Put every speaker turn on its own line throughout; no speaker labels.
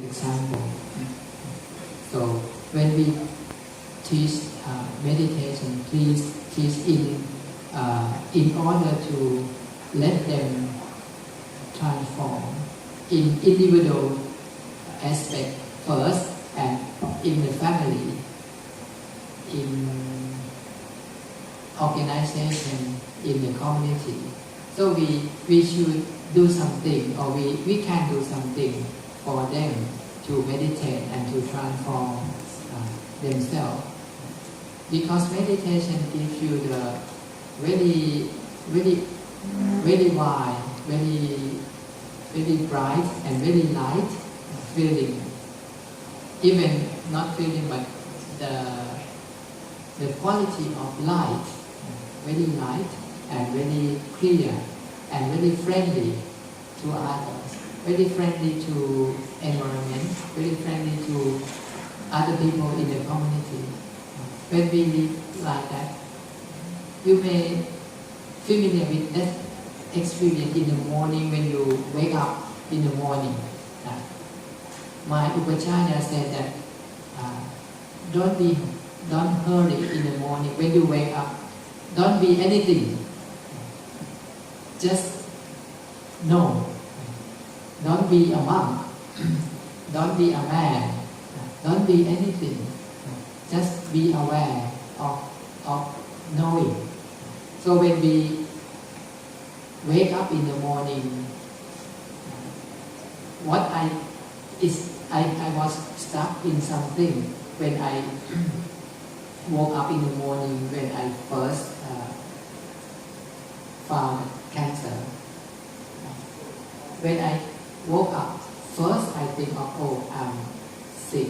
example. So when we teach uh, meditation, please teach in uh, in order to let them transform in individual aspect first and in the family, in organization, in the community. So we, we should do something or we, we can do something for them to meditate and to transform uh, themselves. Because meditation gives you the very, very, very wide, very, very bright and very light feeling. Even not feeling, but the the quality of light, very light and very clear and very friendly to others, very friendly to environment, very friendly to other people in the community. When we live like that, you may familiar with that experience in the morning when you wake up in the morning. Uh, my upacharya said that uh, don't be don't hurry in the morning when you wake up. Don't be anything. Just know. Don't be a monk. don't be a man. Don't be anything. Just be aware of, of knowing. So when we wake up in the morning, what I is I, I was stuck in something when I woke up in the morning when I first uh, found cancer. When I woke up, first I think of, oh, I'm sick,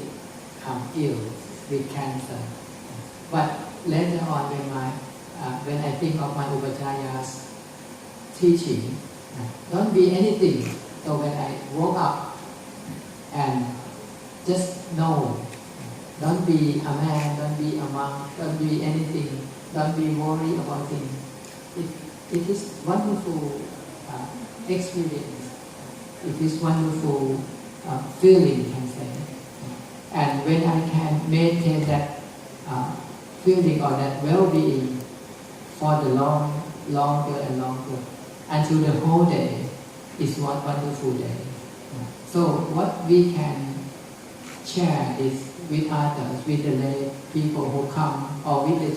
I'm ill with cancer. But later on, when my uh, when I think of my upacharya's teaching, don't be anything. So when I woke up and just know don't be a man, don't be a monk, don't be anything, don't be worried about things. It, it is wonderful uh, experience. It is wonderful uh, feeling, can say. And when I can maintain that uh, feeling or that well-being for the long, longer and longer, until the whole day, is one wonderful day. So what we can share is with others, with the lay people who come, or with the